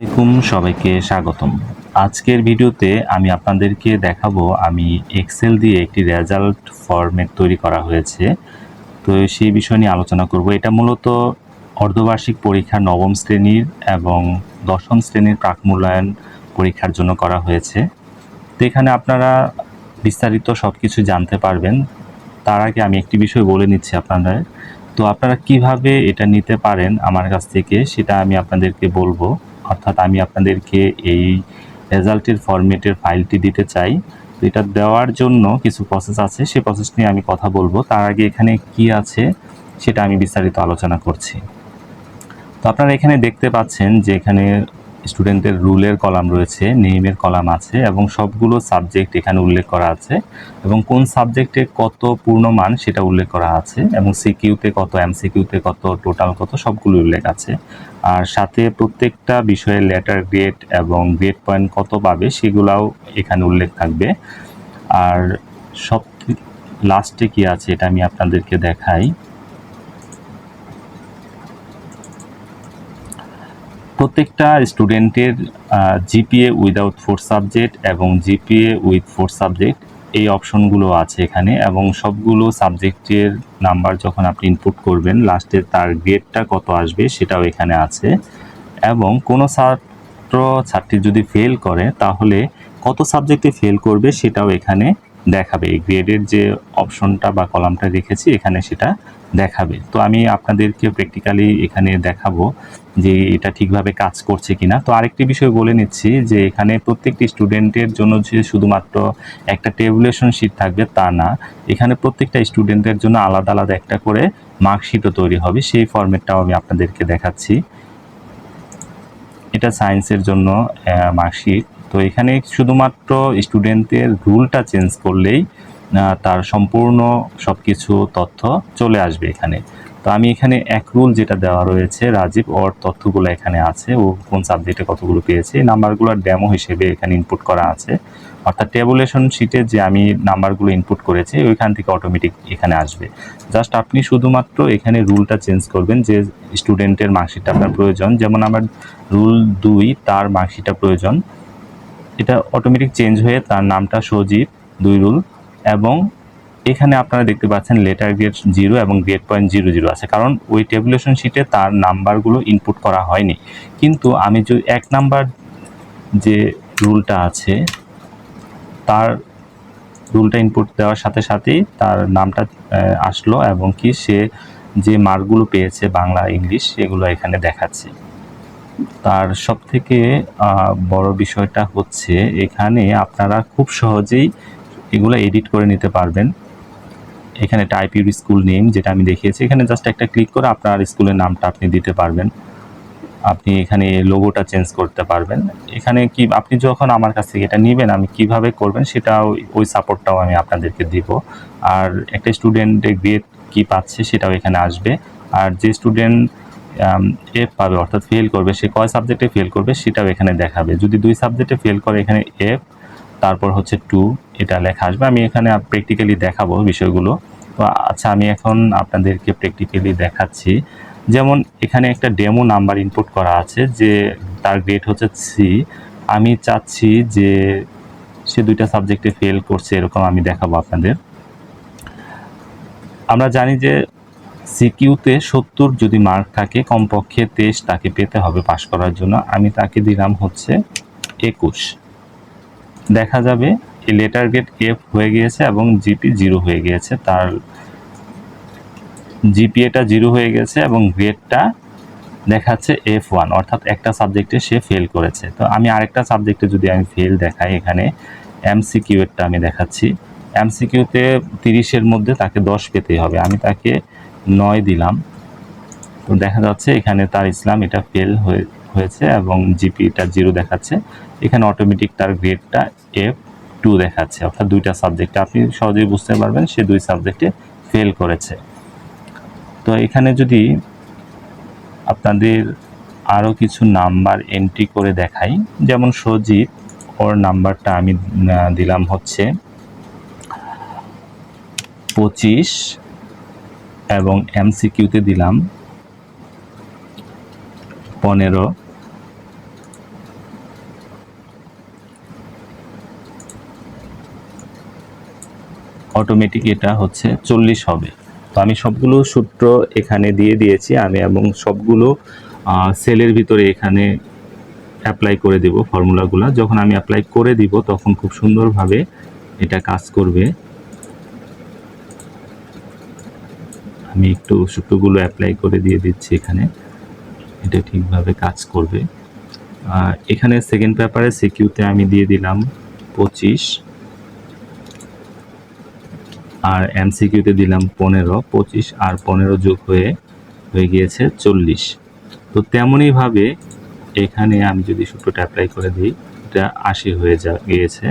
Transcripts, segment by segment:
আসসালামাইকুম সবাইকে স্বাগতম। আজকের ভিডিওতে আমি আপনাদেরকে দেখাবো, আমি এক্সেল দিয়ে একটি রেজাল্ট ফরম্যাট তৈরি করা হয়েছে। তো সেই বিষয় নিয়ে আলোচনা করব। এটা মূলত অর্ধবার্ষিক পরীক্ষা নবম শ্রেণির এবং দশম শ্রেণির প্রাক মূল্যায়ন পরীক্ষার জন্য করা হয়েছে। তো এখানে আপনারা বিস্তারিত সব কিছু জানতে পারবেন। তার আগে আমি একটি বিষয় বলে নিচ্ছি আপনাদের। তো আপনারা কীভাবে এটা নিতে পারেন আমার কাছ থেকে, সেটা আমি আপনাদেরকে বলব। অর্থাৎ আমি আপনাদেরকে এই রেজাল্টের ফরম্যাটের ফাইলটি দিতে চাই। তো এটা দেওয়ার জন্য কিছু প্রসেস আছে, সেই প্রসেস নিয়ে আমি কথা বলব। তার আগে এখানে কি আছে সেটা আমি বিস্তারিত আলোচনা করছি। তো আপনারা এখানে দেখতে পাচ্ছেন যে এখানে স্টুডেন্টদের রুলের কলাম রয়েছে, নেইমের কলাম আছে এবং সবগুলো সাবজেক্ট এখানে উল্লেখ করা আছে এবং কোন সাবজেক্টে কত পূর্ণমান সেটা উল্লেখ করা আছে এবং সিকিউতে কত, এমসিকিউতে কত, টোটাল কত, সবগুলো উল্লেখ আছে। আর সাথে প্রত্যেকটা বিষয়ে লেটার গ্রেড এবং গ্রেড পয়েন্ট কত পাবে সেগুলাও এখানে উল্লেখ থাকবে। আর সব লাস্টে কি আছে এটা আমি আপনাদেরকে দেখাই। প্রত্যেকটা স্টুডেন্টের জিপিএ উইদাউট ফোর সাবজেক্ট এবং জিপিএ উইথ ফোর সাবজেক্ট এই অপশনগুলো আছে এখানে এবং সবগুলো সাবজেক্টের নাম্বার যখন আপনি ইনপুট করবেন লাস্টে তার গ্রেডটা কত আসবে সেটাও এখানে আছে এবং কোনো ছাত্র, ছাত্রী যদি ফেল করে, তাহলে কত সাবজেক্টে ফেল করবে সেটাও এখানে দেখাবে। এই গ্রেডের যে অপশনটা বা কলামটা রেখেছি, এখানে সেটা দেখাবে। তো আমি আপনাদেরকে প্র্যাকটিক্যালি এখানে দেখাবো যে এটা ঠিকভাবে কাজ করছে কিনা। তো আরেকটি বিষয় বলে নিচ্ছি যে এখানে প্রত্যেকটি স্টুডেন্টের জন্য যে শুধুমাত্র একটা টেবুলেশন শিট থাকবে তা না, এখানে প্রত্যেকটা স্টুডেন্টের জন্য আলাদা আলাদা একটা করে মার্কশিটও তৈরি হবে। সেই ফর্মেটটাও আমি আপনাদেরকে দেখাচ্ছি। এটা সায়েন্সের জন্য মার্কশিট তো এখানে শুধুমাত্র স্টুডেন্টের রুলটা চেঞ্জ করলেই তার সম্পূর্ণ সব কিছু তথ্য চলে আসবে এখানে। তো আমি এখানে এক রুল যেটা দেওয়া রয়েছে, রাজীব, ওর তথ্যগুলো এখানে আছে। ও কোন সাবজেক্টে কতগুলো পেয়েছে, এই নাম্বারগুলোর ডেমো হিসেবে এখানে ইনপুট করা আছে। অর্থাৎ টেবুলেশন শিটে যে আমি নাম্বারগুলো ইনপুট করেছি, ওইখান থেকে অটোমেটিক এখানে আসবে। জাস্ট আপনি শুধুমাত্র এখানে রুলটা চেঞ্জ করবেন যে স্টুডেন্টের মার্কশিটটা আপনার প্রয়োজন। যেমন আমার রুল দুই, তার মার্কশিটটা প্রয়োজন। এটা অটোমেটিক চেঞ্জ হয়ে তার নামটা সজীব, দুই রুল এবং এখানে আপনারা দেখতে পাচ্ছেন লেটার গ্রেড জিরো এবং গ্রেড পয়েন্ট জিরো জিরো আছে। কারণ ওই টেবুলেশন শিটে তার নাম্বারগুলো ইনপুট করা হয়নি। কিন্তু আমি যদি এক নাম্বার যে রুলটা আছে, তার রুলটা ইনপুট দেওয়ার সাথে সাথেই তার নামটা আসলো এবং কি সে যে মার্কগুলো পেয়েছে বাংলা, ইংলিশ, সেগুলো এখানে দেখাচ্ছে। তার সব থেকে বড় বিষয়টা হচ্ছে এখানে আপনারা খুব সহজেই এগুলো এডিট করে নিতে পারবেন। এখানে টাইপ ইউর স্কুল নেম যেটা আমি দেখিয়েছি। এখানে জাস্ট একটা ক্লিক করে আপনার স্কুলের নামটা আপনি দিতে পারবেন। আপনি এখানে লোগোটা চেঞ্জ করতে পারবেন। এখানে কি, আপনি যখন আমার কাছ থেকে এটা নেবেন, আমি কীভাবে করবেন সেটা ওই সাপোর্টটাও আমি আপনাদেরকে দিব। আর একটা স্টুডেন্টের গ্রেড কি পাচ্ছে সেটাও এখানে আসবে। আর যে স্টুডেন্ট এফ পাবে, অর্থাৎ ফেল করবে, সে কয় সাবজেক্টে ফেল করবে সেটাও এখানে দেখাবে। যদি দুই সাবজেক্টে ফেল করে, এখানে এফ তারপর হচ্ছে টু এটা লেখা আসবে। আমি এখানে প্র্যাকটিক্যালি দেখাবো বিষয়গুলো। তো আচ্ছা আমি এখন আপনাদেরকে প্র্যাকটিক্যালি দেখাচ্ছি। যেমন এখানে একটা ডেমো নাম্বার ইনপুট করা আছে যে তার গ্রেড হচ্ছে সি আমি চাচ্ছি যে সে দুইটা সাবজেক্টে ফেল করছে, এরকম আমি দেখাবো আপনাদের। আমরা জানি যে সিকিউতে সত্তর যদি মার্ক থাকে, কমপক্ষে তেইশ তাকে পেতে হবে পাশ করার জন্য। আমি তাকে দিলাম হচ্ছে একুশ। দেখা যাবে এই লেটার গেট এফ হয়ে গিয়েছে এবং জিপি জিরো হয়ে গিয়েছে। তার জিপিএটা জিরো হয়ে গেছে এবং গ্রেডটা দেখাচ্ছে এফ ওয়ান অর্থাৎ একটা সাবজেক্টে সে ফেল করেছে। তো আমি আরেকটা সাবজেক্টে যদি আমি ফেল দেখাই এখানে এমসিকিউএরটা আমি দেখাচ্ছি। এমসিকিউতে তিরিশের মধ্যে তাকে দশ পেতেই হবে। আমি তাকে নয় দিলাম। তো দেখা যাচ্ছে এখানে তার ইসলাম এটা ফেল হয়ে হয়েছে এবং জিপিটা জিরো দেখাচ্ছে। এখানে অটোমেটিক তার গ্রেডটা এফ টু দেখাচ্ছে। অর্থাৎ দুইটা সাবজেক্টে আপনি সহজেই বুঝতে পারবেন সে দুই সাবজেক্টে ফেল করেছে। তো এখানে যদি আপনাদের আরও কিছু নাম্বার এন্ট্রি করে দেখাই, যেমন সজিত, ওর নাম্বারটা আমি দিলাম হচ্ছে পঁচিশ এবং এমসিকিউতে দিলাম পনেরো। অটোমেটিক এটা হচ্ছে চল্লিশ হবে। তো আমি সবগুলো সূত্র এখানে দিয়ে দিয়েছি, আমি এবং সবগুলো সেলের ভিতরে এখানে অ্যাপ্লাই করে দেব ফর্মুলাগুলো। যখন আমি অ্যাপ্লাই করে দিব, তখন খুব সুন্দরভাবে এটা কাজ করবে। আমি একটু সূত্রগুলো অ্যাপ্লাই করে দিয়ে দিচ্ছি এখানে। এটা ঠিকভাবে কাজ করবে। এখানে সেকেন্ড পেপারে সিকিউতে আমি দিয়ে দিলাম পঁচিশ। আর এমসিকিউতে দিলাম পনেরো, পঁচিশ আর পনেরো যোগ হয়ে হয়ে গিয়েছে চল্লিশ। তো তেমনইভাবে এখানে আমি যদি সূত্রটা অ্যাপ্লাই করে দিই, এটা আশি হয়ে যা, গিয়েছে।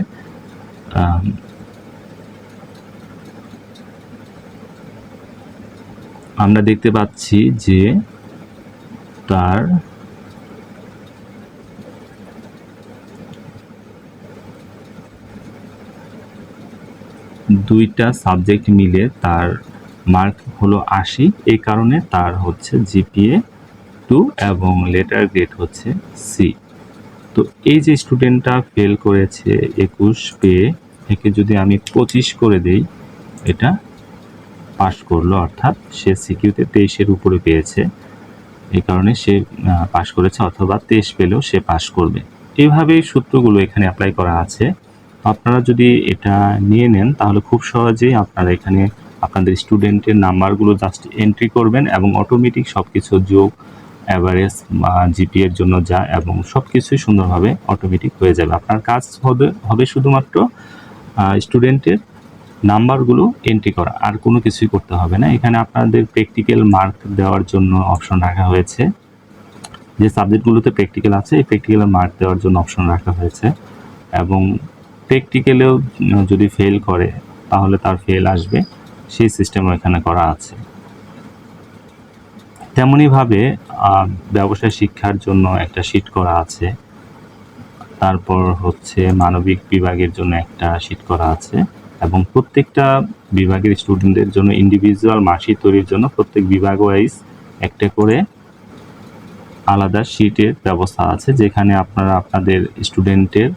আমরা দেখতে পাচ্ছি যে তার দুইটা সাবজেক্ট মিলে তার মার্ক হলো আশি। এই কারণে তার হচ্ছে জিপিএ টু এবং লেটার গ্রেড হচ্ছে সি তো এই যে স্টুডেন্টটা ফেল করেছে একুশ পেয়ে একে যদি আমি পঁচিশ করে দেই, এটা পাশ করল, অর্থাৎ সে সিকিউতে তেইশের উপরে পেয়েছে। এই কারণে সে পাশ করেছে, অথবা তেইশ পেলেও সে পাশ করবে। এভাবেই সূত্রগুলো এখানে অ্যাপ্লাই করা আছে। আপনারা যদি এটা নিয়ে নেন, তাহলে খুব সহজেই আপনারা এখানে আপনাদের স্টুডেন্টের নাম্বারগুলো জাস্ট এন্ট্রি করবেন এবং অটোমেটিক সব কিছু যোগ অ্যাভারেজ জিপি এর জন্য যা এবং সব কিছুই সুন্দরভাবে অটোমেটিক হয়ে যাবে। আপনার কাজ হবে হবে শুধুমাত্র স্টুডেন্টের নাম্বারগুলো এন্ট্রি করা। আর কোনো কিছুই করতে হবে না। এখানে আপনাদের প্র্যাকটিক্যাল মার্ক দেওয়ার জন্য অপশন রাখা হয়েছে। যে সাবজেক্টগুলোতে প্র্যাকটিক্যাল আছে, এই প্র্যাকটিক্যাল মার্ক দেওয়ার জন্য অপশন রাখা হয়েছে। এবং প্র্যাকটিক্যালেও যদি ফেল করে, তাহলে তার ফেল আসবে। সেই সিস্টেমও এখানে করা আছে। তেমনইভাবে ব্যবসায় শিক্ষার জন্য একটা শিট করা আছে। তারপর হচ্ছে মানবিক বিভাগের জন্য একটা শিট করা আছে। এবং প্রত্যেকটা বিভাগের স্টুডেন্টদের জন্য ইন্ডিভিজুয়াল মার্কশিট তৈরির জন্য প্রত্যেক বিভাগ ওয়াইজ একটা করে আলাদা শিটের ব্যবস্থা আছে, যেখানে আপনারা আপনাদের স্টুডেন্টের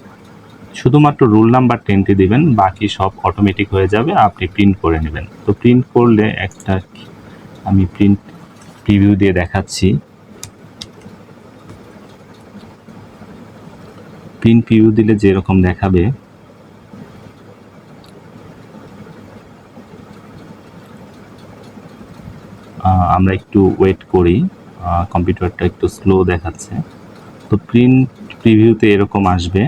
শুধুমাত্র রোল নাম্বার টেনটি দিবেন, বাকি সব অটোমেটিক হয়ে যাবে, আপনি প্রিন্ট করে নেবেন। তো প্রিন্ট করলে একটা আমি প্রিন্ট প্রিভিউ দিয়ে দেখাচ্ছি। প্রিন্ট প্রিভিউ দিলে যেরকম দেখাবে আমরা একটু ওয়েট করি কম্পিউটারটা একটু স্লো দেখাচ্ছে। তো প্রিন্ট প্রিভিউতে এরকম আসবে।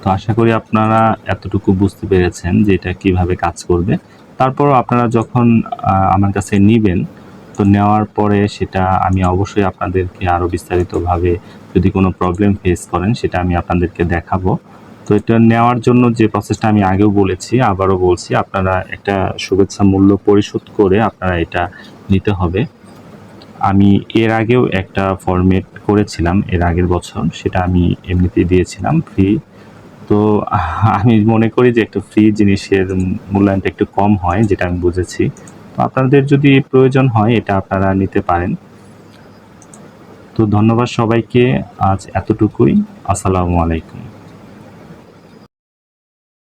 তো আশা করি আপনারা এতটুকু বুঝতে পেরেছেন যে এটা কীভাবে কাজ করবে। তারপরও আপনারা যখন আমার কাছে নেবেন, তো নেওয়ার পরে সেটা আমি অবশ্যই আপনাদেরকে আরও বিস্তারিতভাবে যদি কোনো প্রবলেম ফেস করেন, সেটা আমি আপনাদেরকে দেখাবো। তো এটা নেওয়ার জন্য যে প্রসেসটা আমি আগেও বলেছি, আবারও বলছি, আপনারা একটা শুভেচ্ছা মূল্য পরিশোধ করে আপনারা এটা নিতে হবে। আমি এর আগেও একটা ফরম্যাট করেছিলাম, এর আগের বছর, সেটা আমি এমনিতেই দিয়েছিলাম ফ্রি তো আমি মনে করি যে একটু ফ্রি জিনিসের মূল্যায়নটা একটু কম হয়, যেটা আমি বুঝেছি। তো আপনাদের যদি প্রয়োজন হয়, এটা আপনারা নিতে পারেন। তো ধন্যবাদ সবাইকে, আজ এতটুকুই। আসসালামু আলাইকুম।